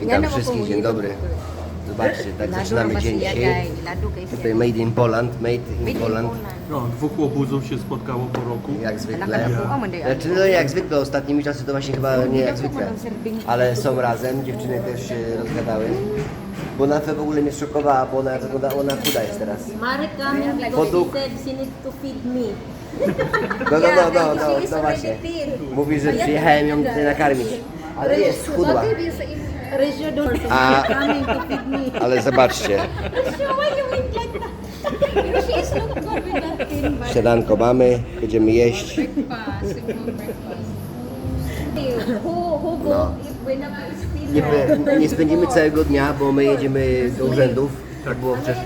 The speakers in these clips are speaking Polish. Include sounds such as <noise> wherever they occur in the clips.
Witam wszystkich, dzień dobry. Zobaczcie, tak zaczynamy dzień dzisiaj. Tutaj Made in Poland, Made in Poland, No, dwóch łobuzów się spotkało po roku. jak zwykle. Znaczy, no jak zwykle, ostatnimi czasy to właśnie chyba nie jak zwykle. Ale są razem, dziewczyny też się rozgadały. Bo Nafę w ogóle mnie szokowała, bo ona wygląda, ona chuda jest teraz. Marek coming Poduk. said she needs to feed me. No, no, no, no, no, no właśnie. Mówi, że przyjechałem ją tutaj nakarmić. Ale jest chudła. Ratio don't A- coming to feed me. Ale zobaczcie, Ratio, why you eat like that? She is not good with that thing. but- śniadanko mamy, będziemy jeść. Who, who go No. Nie, nie spędzimy całego dnia, bo my jedziemy do urzędów. Tak było wcześ-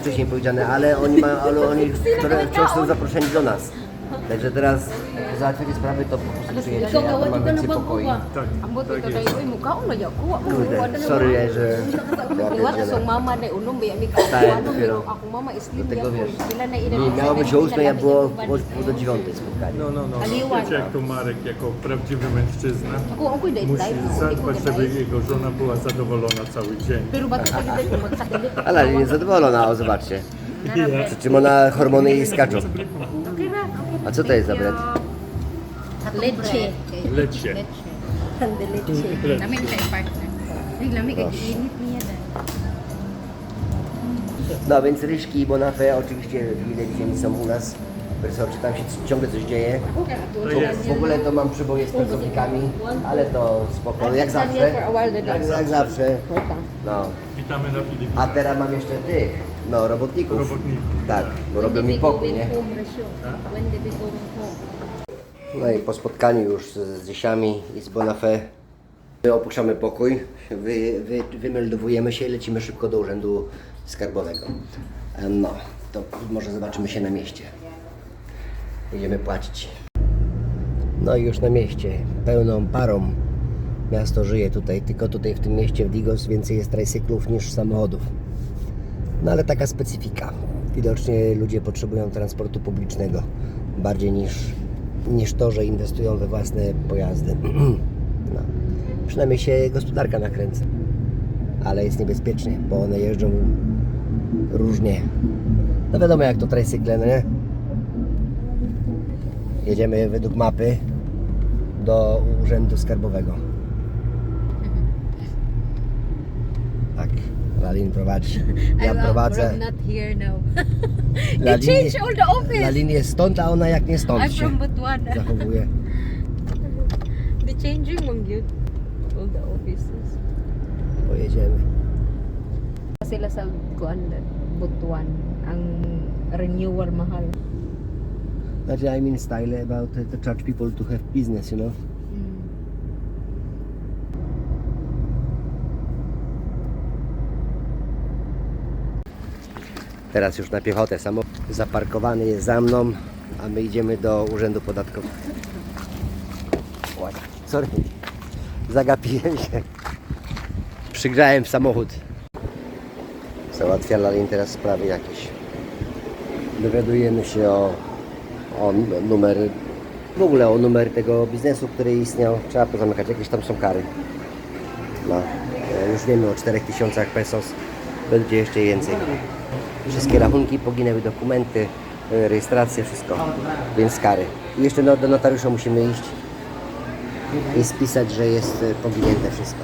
wcześniej powiedziane, ale oni, ma, ale oni które wciąż są zaproszeni do nas. Także teraz załatwicie sprawy, to po prostu tam mam więcej pokoi. Tak, tak jest. na mo. Kurde, sorry, że <laughs> ja Kuha ka pierdzielę. song mama na unom biya mi Stałem Ano, dopiero. Do tego wiesz, na nie miało być o 8, ja było pół do 9 spotkanie. No, no, no. Wiecie, jak to Marek jako prawdziwy mężczyzna musi zadbać, żeby jego żona była zadowolona cały dzień. Magsakit? Ale nie zadowolona, o zobaczcie. Przy czym ona hormony jej skaczą. A co to jest za bret? Leche. Leche. Lecie. Lamig init niya na. No więc Ryszki i Bonafé oczywiście widać są u nas. Profesor, czy tam się ciągle coś dzieje? W, w ogóle to mam przyboje z pracownikami, ale to spoko, jak zawsze. Jak, jak zawsze. No. Witamy na Filipinach. A teraz mam jeszcze tych, no robotników. Robotników. Tak, bo robią mi pokój, nie? When home. No i po spotkaniu już z, dziesiami i z Bonafé my opuszczamy pokój, wy, wy, wymeldowujemy się i lecimy szybko do urzędu skarbowego. No, to może zobaczymy się na mieście. Idziemy płacić. No i już na mieście, pełną parą. Miasto żyje tutaj, tylko tutaj w tym mieście w Digos więcej jest tricyklów niż samochodów. No ale taka specyfika. Widocznie ludzie potrzebują transportu publicznego bardziej niż, niż to, że inwestują we własne pojazdy. <clears throat> No. Przynajmniej się gospodarka nakręca. Ale jest niebezpiecznie, bo one jeżdżą różnie. No wiadomo jak to tricykle, no nie? Jedziemy według mapy do urzędu skarbowego. Tak, Lalin prowadzi. Ja prowadzę. I'm not here <laughs> now. La They changed all the office. Lalin jest stąd, a ona jak nie stąd I'm się from Botswana. zachowuje. <laughs> They changing mong yun. All the offices. Pojedziemy. Sila sa kuan Butuan ang renewal mahal. Znaczy, I mean style about uh, to charge people to have business, you know. Teraz już na piechotę. Samochód zaparkowany jest za mną, a my idziemy do urzędu podatkowego. Sorry, zagapiłem się. Przygrzałem samochód. Załatwia Lalin teraz sprawy jakieś. Dowiadujemy się o, o numer, w ogóle o numer tego biznesu, który istniał. Trzeba pozamykać, jakieś tam są kary. No, e, już wiemy o 4000 pesos, będzie jeszcze więcej. Wszystkie rachunki poginęły, dokumenty, e, rejestracje, wszystko, więc kary. I jeszcze do notariusza musimy iść i spisać, że jest e, poginięte wszystko.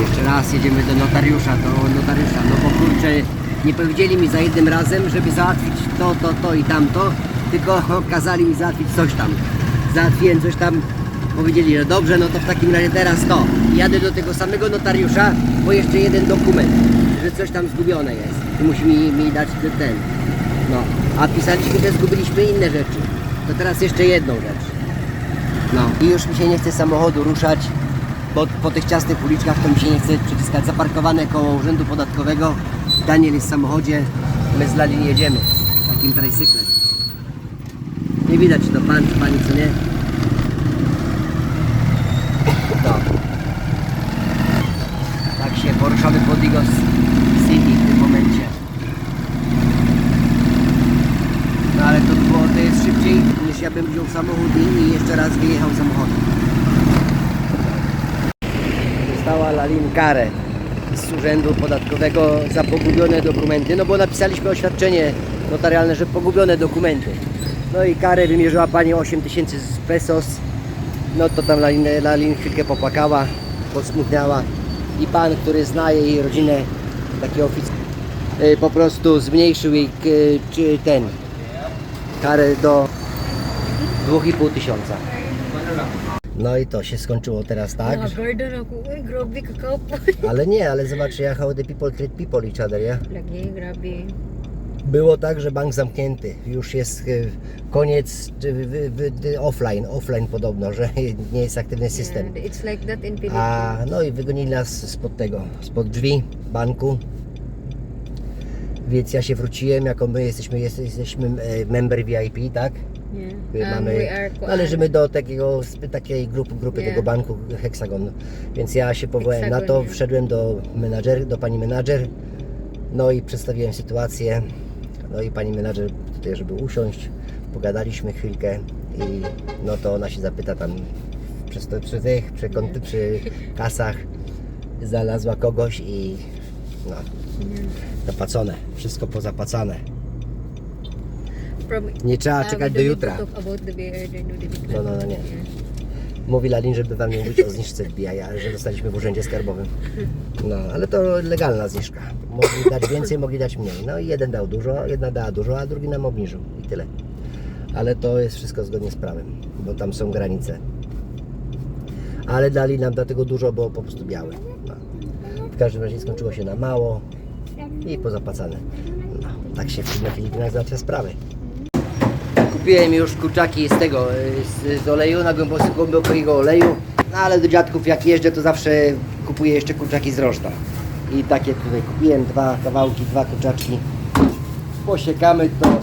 Jeszcze raz jedziemy do notariusza, do notariusza, no bo kurczę, nie powiedzieli mi za jednym razem, żeby załatwić to, to, to i tamto, tylko <laughs> kazali mi załatwić coś tam. Załatwiłem coś tam, powiedzieli, że dobrze, no to w takim razie teraz to. Jadę do tego samego notariusza, bo jeszcze jeden dokument, że coś tam zgubione jest. I musi mi, mi dać ten. No, a pisaliśmy, że zgubiliśmy inne rzeczy. To teraz jeszcze jedną rzecz. No i już mi się nie chce samochodu ruszać, bo po tych ciasnych uliczkach to mi się nie chce przyciskać. Zaparkowane koło urzędu podatkowego. Daniel jest w samochodzie, my z Lalin jedziemy takim tricyklem. Nie widać czy to pan czy pani, co nie? No. Tak się poruszamy po Digos City w tym momencie. No ale to było, to jest szybciej niż ja bym wziął samochód i jeszcze raz wyjechał samochodem. dostała Lalin karę z urzędu podatkowego za pogubione dokumenty, no bo napisaliśmy oświadczenie notarialne, że pogubione dokumenty. No i karę wymierzyła pani 8 tysięcy pesos. No to tam Lalin, Lalin chwilkę popłakała, posmutniała i pan, który zna jej rodzinę, taki oficjał, y, po prostu zmniejszył jej ten karę do 2,5 tysiąca. No i to się skończyło teraz tak, <laughs> ale nie, ale zobacz jak how the people treat people each other, ja? Grabe. Było tak, że bank zamknięty, już jest y, koniec offline, offline podobno, że <laughs> nie jest aktywny system. A no i wygonili nas spod tego, spod drzwi banku. Więc ja się wróciłem, jako my jesteśmy, jest- jesteśmy e, member VIP, tak? Yeah. My Um, mamy, kuan. należymy do takiego, takiej grupy, grupy Nie. tego banku Hexagon. Więc ja się powołałem na to, Hexagon, nie. wszedłem do menadżer, do pani menadżer, no i przedstawiłem sytuację. No i pani menadżer tutaj, żeby usiąść, pogadaliśmy chwilkę i no to ona się zapyta tam przy, przy tych, przy, kont- przy kasach znalazła kogoś i no, zapłacone, wszystko pozapłacane. From, Nie trzeba czekać do jutra. No, no, no, nie. Mówi Lalin, żeby wam nie mówić o zniżce a że dostaliśmy w urzędzie skarbowym. No, ale to legalna zniżka. Mogli dać więcej, mogli dać mniej. No i jeden dał dużo, jedna dała dużo, a drugi nam obniżył i tyle. Ale to jest wszystko zgodnie z prawem, bo tam są granice. Ale dali nam dlatego dużo, bo po prostu białe. No. W każdym razie skończyło się na mało i pozapłacane. No, tak się na Filipinach załatwia sprawy. Kupiłem już kurczaki z tego, y, z, z oleju, na głębokiego oleju, no ale do dziadków jak jeżdżę to zawsze kupuję jeszcze kurczaki z rożna. I takie tutaj kupiłem, dwa kawałki, dwa kurczaczki. Posiekamy to,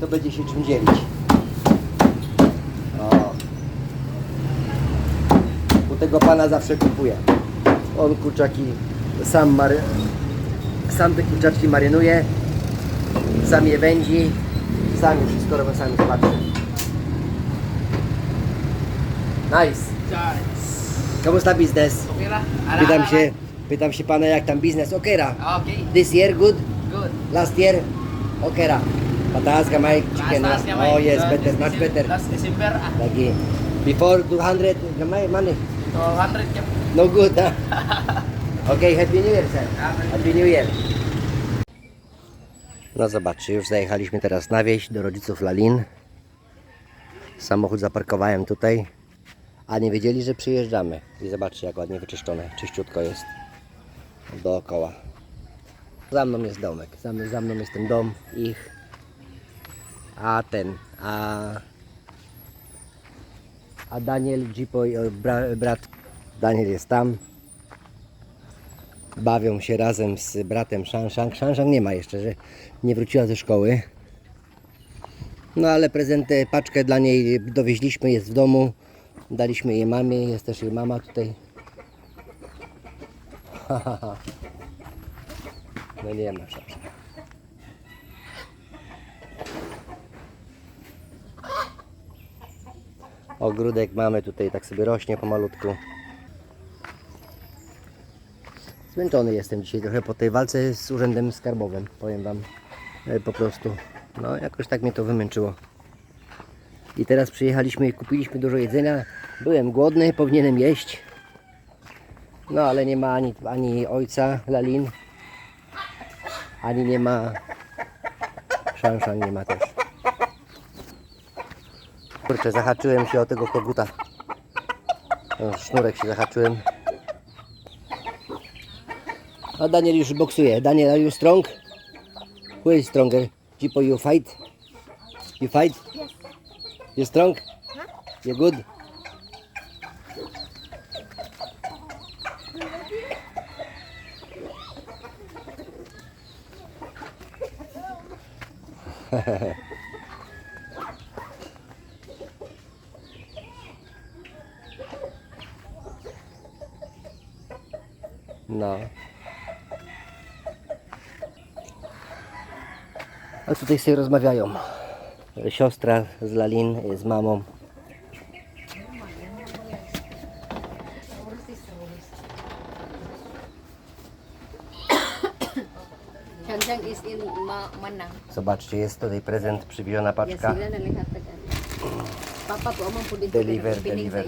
to będzie się czym dzielić. O. U tego pana zawsze kupuję. On kurczaki sam mary... sam te kurczaczki marynuje, sam je wędzi, sam je wszystko robią, sami zobaczcie. Nice. Kamusta biznes? Okay lah. Pytam się, pytam się pana jak tam biznes. Okera. Okay. This year good? Good. Last year? Okera. Pataas gamay chicken. Last ah. Oh yes, better, much better. Last December ah. Lagi. Before 200 gamay money. 200 jam. No good, ha? <laughs> Okay, Happy New Year, sir. Happy New Year. No zobaczcie, już zajechaliśmy teraz na wieś do rodziców Lalin. Samochód zaparkowałem tutaj, a nie wiedzieli, że przyjeżdżamy. I zobaczcie, jak ładnie wyczyszczone, czyściutko jest dookoła. Za mną jest domek, za, mną- za mną jest ten dom ich, a ten, a a Daniel, i bra, brat Daniel jest tam. Bawią się razem z bratem Shang-Shang. Shang-Shang nie ma jeszcze, że nie wróciła ze szkoły. No ale prezentę, paczkę dla niej dowieźliśmy, jest w domu. Daliśmy jej mamie, jest też jej mama tutaj. <laughs> No nie ma Shang-Shang. Ogródek mamy tutaj, tak sobie rośnie pomalutku. Zmęczony jestem dzisiaj trochę po tej walce z urzędem skarbowym, powiem Wam. E, Po prostu, no jakoś tak mnie to wymęczyło. I teraz przyjechaliśmy i kupiliśmy dużo jedzenia. Byłem głodny, powinienem jeść. No ale nie ma ani, ani ojca Lalin, ani nie ma Szanszan nie ma też. Kurczę, zahaczyłem się o tego koguta. O, sznurek się zahaczyłem. A Daniel już boksuje. Daniel, are you strong? Who is stronger? Jipo, you fight? You fight? Yes. You strong? You good? <laughs> No. A tutaj sobie rozmawiają. Siostra z Lalin z mamą. Zobaczcie, jest tutaj prezent przywieziona paczka. Deliver, deliver.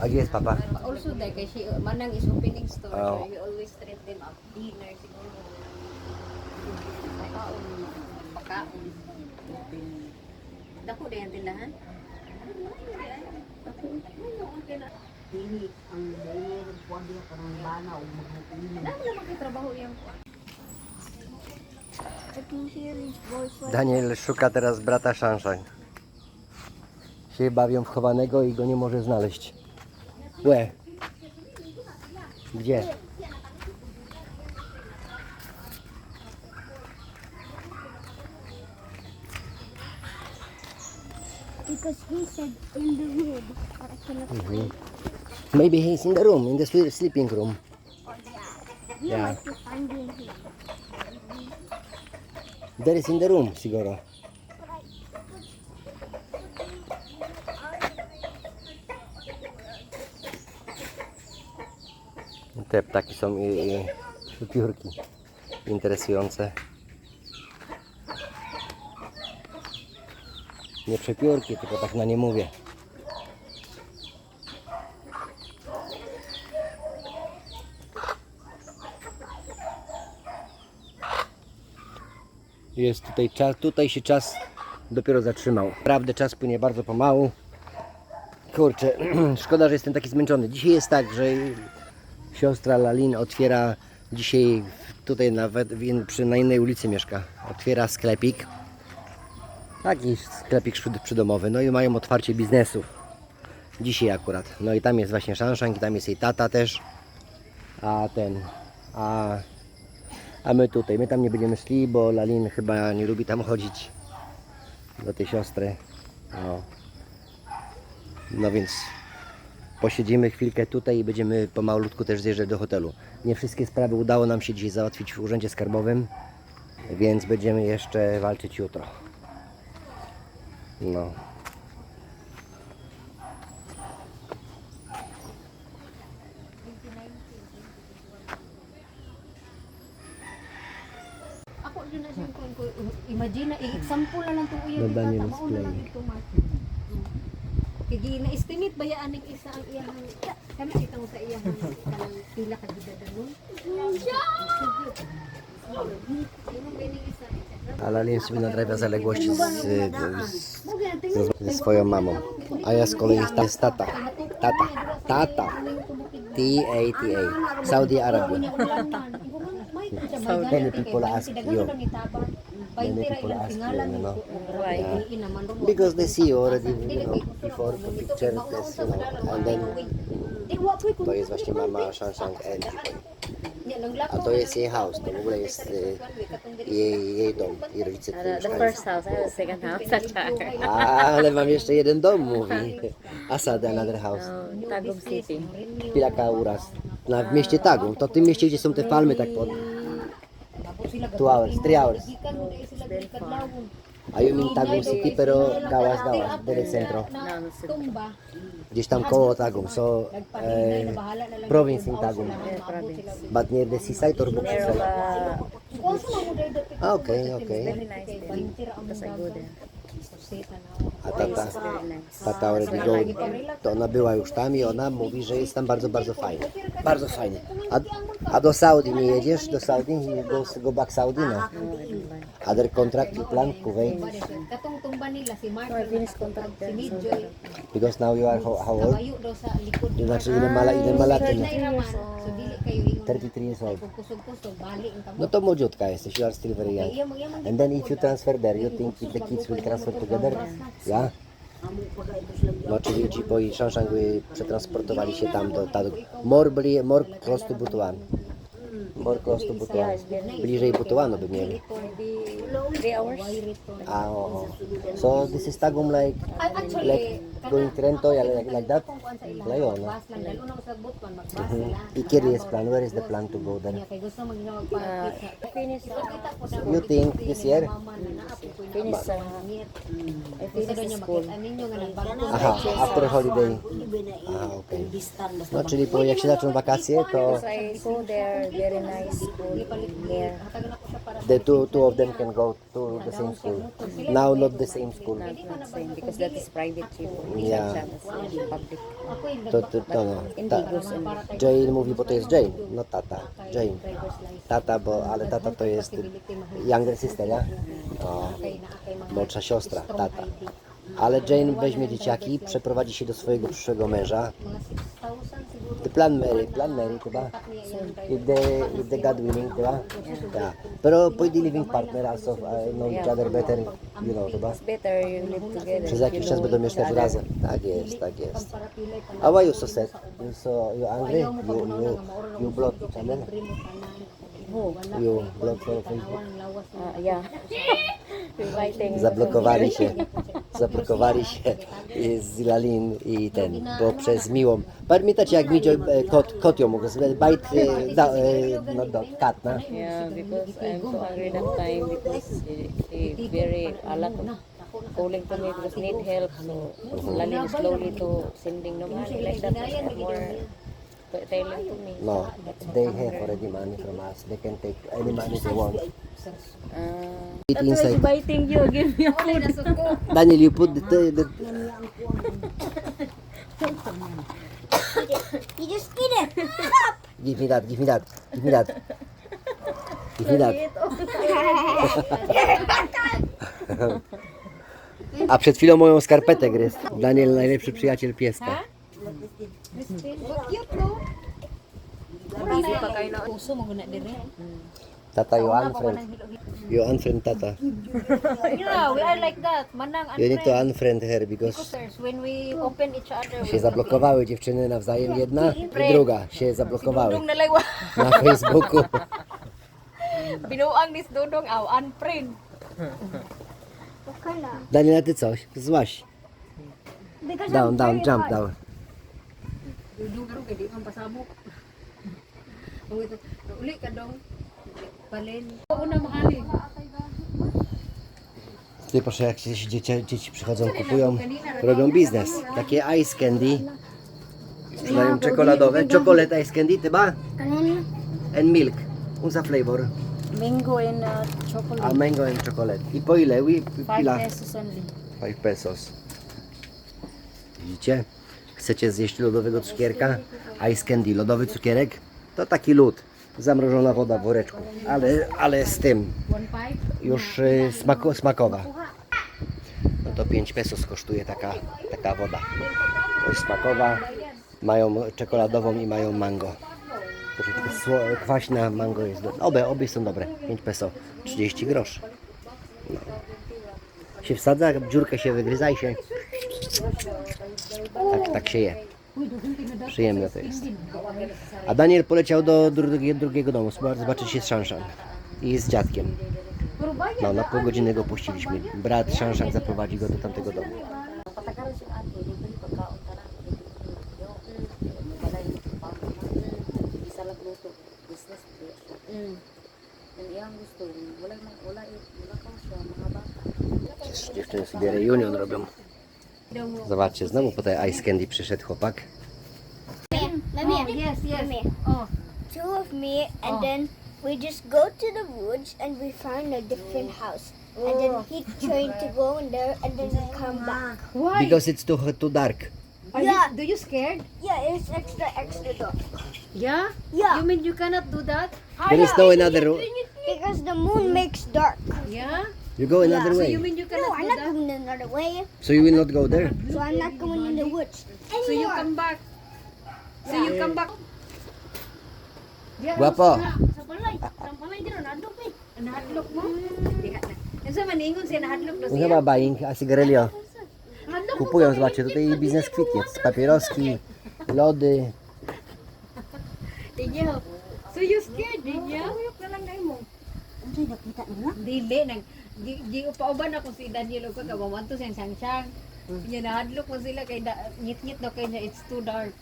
A gdzie jest papa? Also there, kasi Manang is opening store. Oh. We always treat them up dinner. Dako na yan tindahan? Dili ang dili kuan dia kanang bana o maghukumin. Dami na voice like Daniel szuka teraz brata Szanszan. Się bawią w chowanego i go nie może znaleźć. Łe. Gdzie? Because he said in the room. But I cannot find Maybe he's in the room, in the sleeping room. You Yeah. him. There is in the room, siguro. Te ptaki są i, i piórki interesujące. Nie przepiórki, tylko tak na nie mówię. Jest tutaj czas, tutaj się czas dopiero zatrzymał. Naprawdę czas płynie bardzo pomału. Kurczę, <clears throat> szkoda, że jestem taki zmęczony. Dzisiaj jest tak, że siostra Lalin otwiera dzisiaj tutaj nawet przy, na innej ulicy mieszka. Otwiera sklepik. Taki sklepik przy- przydomowy. No i mają otwarcie biznesu. Dzisiaj akurat. No i tam jest właśnie Szanszank i tam jest jej tata też. A ten, a a my tutaj, my tam nie będziemy szli, bo Lalin chyba nie lubi tam chodzić do tej siostry. No, no więc posiedzimy chwilkę tutaj i będziemy pomalutku też zjeżdżać do hotelu. Nie wszystkie sprawy udało nam się dzisiaj załatwić w urzędzie skarbowym, więc będziemy jeszcze walczyć jutro. No. Ako din na siya kung kung- imagine na i-example na lang to uya No, ni Daniel tata mao na lang explain. ito ma. Kaya di na estimate ba yan ang isa ang iyang kana itang sa iyang kanang pila ka gidadanon. Sino ba yung isa? A Lalin sobie nadrabia zaległości z, z, z, swoją mamą. A ja z kolei jest tata. Tata. Tata. T-A-T-A. Saudi Arabia. Many people ask you. Many people ask you, you know. Yeah. Because they see you already, you know, before the picture, this, you know, and then to jest właśnie mama Shanshang and A to jest jej house, to w ogóle jest y, jej, jej dom. I rodzice tu The, mieszkają. first house, I a second house. That's <laughs> right. A, ale mam jeszcze jeden dom, mówi. Asad, another house. No, Tagum City. Pilaka uraz. Na, w mieście Tagum. To w tym mieście, gdzie są te palmy tak pod... Two hours, three hours. A you mean Tagum City, pero gawas, gawas. Del centro. No, no, City. Gdzieś tam koło Tagum. So, eh, province in Tagum. But near the seaside or book uh, Ah, okay, okay. A tata, tata already go, to ona była już tam i ona mówi, że jest tam bardzo, bardzo fajnie. Bardzo fajnie. A, a do Saudi nie jedziesz? Do Saudi? Go, go back Saudi, no? Other contract plan, Kuwait? Katong tumba nila si Mark. I finished contract Si. Midjoy. Because now you are how, how old? Kabayo daw sa likod. Yun Znaczy ile mala, kayo ingon. 33 years old. Kung kusog-kusog, bali ang kamo. No to młodziutka jesteś, you are still very young. Mo And then if you transfer there, you think if the kids will transfer together? Yeah? No czyli ci po Shanshan by przetransportowali się tam do Taduk. More, more close to Butuan. More close to Butuan. Bliżej Butuanu by mieli. Three hours. Ah, oo. So this is Tagum like Actually, going Trento, like, like that? Layo, no? magbas Mhm. sila. Ikiri's plan, where is the plan to go there? Finish sa You think this year? Finish sa I school. Nagbago. Aha, after holiday. Ah, okay. No, czyli po jak się zaczną wakacje, to I saw there very nice school near the two two of them can go to the same school. Now not the same school. not not same because that is private trip. Yeah. Public. To, to, to no. Ta, Jane mówi, bo to jest Jane, no tata. Jane. Tata, bo, ale tata to jest younger sister, ja? O, Kay na kay mga młodsza siostra, tata. Ale Jane weźmie dzieciaki, przeprowadzi się do swojego przyszłego męża. Mga 6,000 siguro. The plan marry, plan yung driver. If the, if the God willing, diba? Yeah. Pero pwede living partner also, uh, know each other better, you know? It's better you live together. Przez jakiś czas będą each mieszkać other. razem. Tak jest, tak jest. How are you so sad? You so you angry? You you you block channel? Who? You block for Facebook? Ah, yeah. <laughs> Zablokowali się. Zablokowali się i z Zilalin i ten, bo przez miłą. Pamiętacie jak Midzio e, kot, kot ją mógł bite, e, da, e, no, do, cat, no? Yeah, because I'm so angry that time because he, he very a lot of calling to me because need help. So Lalin slowly to sending the money like that. More t- telling to me. No, they have already money from us. They can take any money they want. Uh, Eat inside. biting you. <laughs> Give me a food. Daniel, you put the, the, <laughs> You just eat it. give me that, give me that, give me that. Give me that. <laughs> A przed chwilą moją skarpetę gryzł. Daniel, najlepszy przyjaciel pieska. Cute no? Hindi pa kayo na uso mo guna dire. Tata, you unfriend. You unfriend tata. Yeah, we are like that. Manang You need to unfriend her because Sirs, when we open each other, się zablokowały dziewczyny nawzajem. Jedna i druga się zablokowały na <laughs> Facebooku. <laughs> binuang nis dudong aw unfriend. Daniela, ty coś? Złaś. Down, down, jump down. Dudong karon kay di pasabok. Uli ka dong. Palin. Una mahali. Ty proszę, jak się dzieci, dzieci przychodzą, kupują, robią biznes. Takie ice candy. Sprzedają czekoladowe. Chocolate ice candy, tyba? And milk. Unsa flavor? Mango and uh, chocolate. A mango and chocolate. I po ile? Wi- Five Pila? pesos only. 5 pesos. Widzicie? Chcecie zjeść lodowego cukierka? Ice candy, lodowy cukierek? To taki lód. Zamrożona woda w woreczku. Ale, ale z tym. Już y, smako, smakowa. No to 5 pesos kosztuje taka, taka woda. To jest smakowa. Mają czekoladową i mają mango. Sło- kwaśna mango jest. do- Obie, obie są dobre. 5 peso. 30 groszy się wsadza, dziurkę się wygryza i się... Tak, tak się je. Przyjemne to jest. A Daniel poleciał do drugiego, domu, zobac- zobaczyć się z Szanshan i z dziadkiem. No, na pół godziny go puściliśmy. Brat Szanshan zaprowadzi go do tamtego domu. Mm. Dziewczyny sobie reunion robią. Zobaczcie, znowu po tej ice candy przyszedł chłopak. Let me. Oh, yes, yes. Let me. Oh, Two of me, and Oh. then we just go to the woods and we find a different house. And then he trying to go in there, and then we come back. why? Because it's too, too dark. Are Yeah. you, do you scared? Yeah, it's extra, extra dark. Yeah? Yeah. You mean you cannot do that? There is no another... Because the moon makes dark. Yeah? You go another So way. you mean you No, cannot I'm do not that? going another way. So you will not go there? So I'm not going in the woods. So you come back. So you come back. Yeah, Guwapo. Sa balay. Sa balay dito, nadok eh. Nahadlok mo? Di ka na. Unsa man ingon siya nahadlok do Unsa siya? ba buying? A sigarilio? Nahadlok Kupują, zobaczcie, tutaj biznes kwitnie. Papieroski, lody. <laughs> So you scared, did you? Na. Ano? Dili nang di, di upauban ako si Daniel og ka mamanto siyang sang-sang. Yan, nahadlok mo sila kay da- ngit-ngit daw kay niya, it's too dark.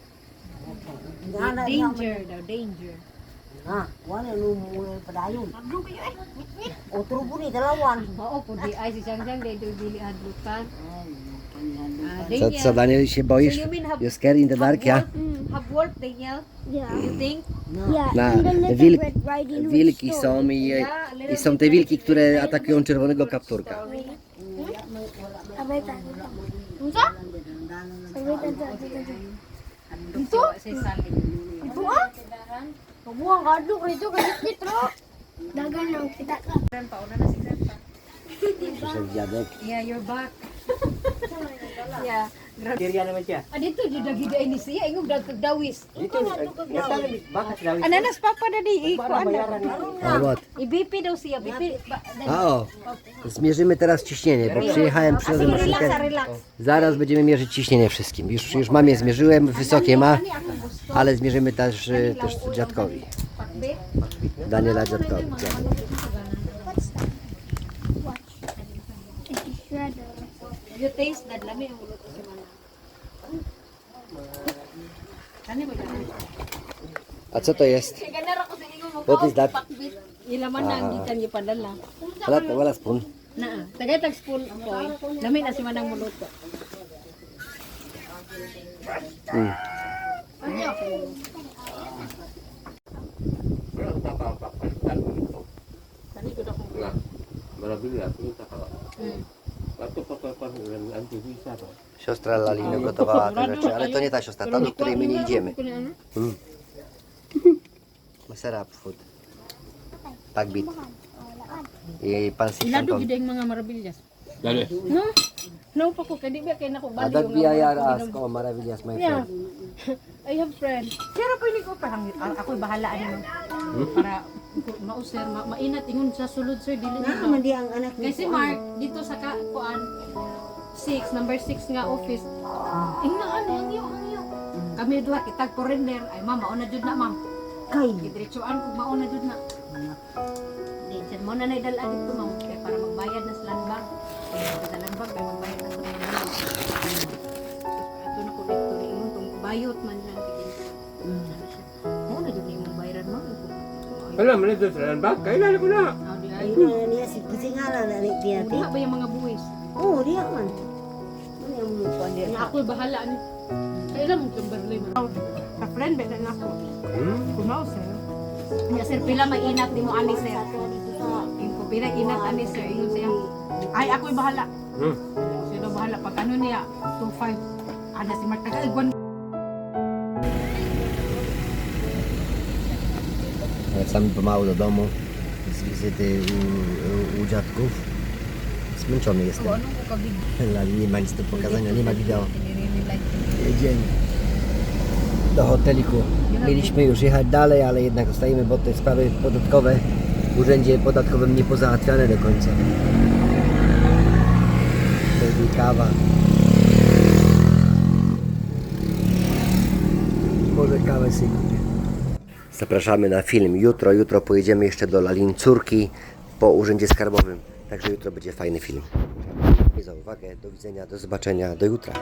Danger daw, danger. Ha, wala no mo padayon. Otro po ni dalawan. Oo, po di ay si Chang Chang, dahil dili hadlukan. Ah, Co, Daniel. co Daniel, się boisz? So you mean have- You scared in the dark, ja? Have work, Daniel? Yeah. You think? Yeah. Na and the little wilk, Red Riding Hood wilki story. są i, Yeah, i są te wilki, które atakują czerwonego kapturka. Abay tayo. Unsa? Abay tayo. Dito? Si Sally. Ito ah? Kabuang kadlok rito kay Kitro. Dagan lang kita ka. Grandpa, una na si Grandpa. Przyszedł dziadek. Yeah, you're back. Gra- Syria naman siya. Dito, dito, ini siya. Ingog dagkag dawis. Dito, bakit daw? Ananas papa na di, iko, ano. I-BP daw siya, BP. O, zmierzymy teraz ciśnienie, bo przyjechałem, przyszedłem maszynkę. relax. Zaraz będziemy mierzyć ciśnienie wszystkim. Już, już mamie zmierzyłem, wysokie ma, ale zmierzymy też, y, też dziadkowi. Daniela dziadkowi. dziadek. You taste that, lami ang ulo ko si Mana. Ano ba yan? A co to jest? Ganara ko sa inyo mo What is that? pakbit. Ilaman na ang gikan ni padala. Wala, wala spoon. Na, tagay tag spoon boy. Lami na si Manang muluto. Mm. Kani ko daw kung Marabila, kita ka. Mm. Siostra Lalina gotowała te rzeczy, ale to nie ta siostra, ta, do której my nie idziemy. Mm. Masarap food. Pagbit. I pansit Ilado canton. gid ang mga marabillas. Dali. No. No pa ko kadi ba kay nako bali that yung biyayar mga- ask, oh, maravillas, my Yeah. friend. <laughs> I have friend. Pero pwede ko parang ako bahala ano para mauser ma mainat ingon sa sulod sir dili Na na. man di ang anak ni. Kasi Mark dito sa ka kuan 6 number 6 nga office. Ingna ano hangyo hangyo. Kami duha kitag foreigner ay ma'am mauna jud na ma'am. Kay. Diretsuan ko mauna jud na. Di dyan mo na naidala dito ma'am kay para magbayad na sa land bank. Kaya sa land bank kay magbayad na sa land bank. Ito na ko dito rin yung kung bayot man lang tigin. Wala, man ito sa ba? Kailan ko na. Di ay. Na niya si kusingala na ni tiati. Wala ba yung mga buwis? Oh, dia man. Ano yung mo pa dia? Na ako'y bahala ni. Kailan mong Kimberly man? Sa friend ba na ako? Hmm? Kumaw sir. Ya sir pila may inat di mo ani sir. Yung pila inat ani sir ingon siya. Ay ako'y bahala. Hmm. Sino bahala pag ano niya 25 ada si Mark taga Wracamy pomału do domu z wizyty u, u, u dziadków. Zmęczony jestem. Ale <laughs> nie ma nic do pokazania, nie ma wideo. Jedziemy do hoteliku. Mieliśmy już jechać dalej, ale jednak zostajemy, bo te sprawy podatkowe w urzędzie podatkowym nie pozałatwiane do końca. Baby kawa. Może kawę kupię. Zapraszamy na film jutro. Jutro pojedziemy jeszcze do Lalin Córki po Urzędzie Skarbowym. Także jutro będzie fajny film. Dziękuję za uwagę. Do widzenia, do zobaczenia, do jutra.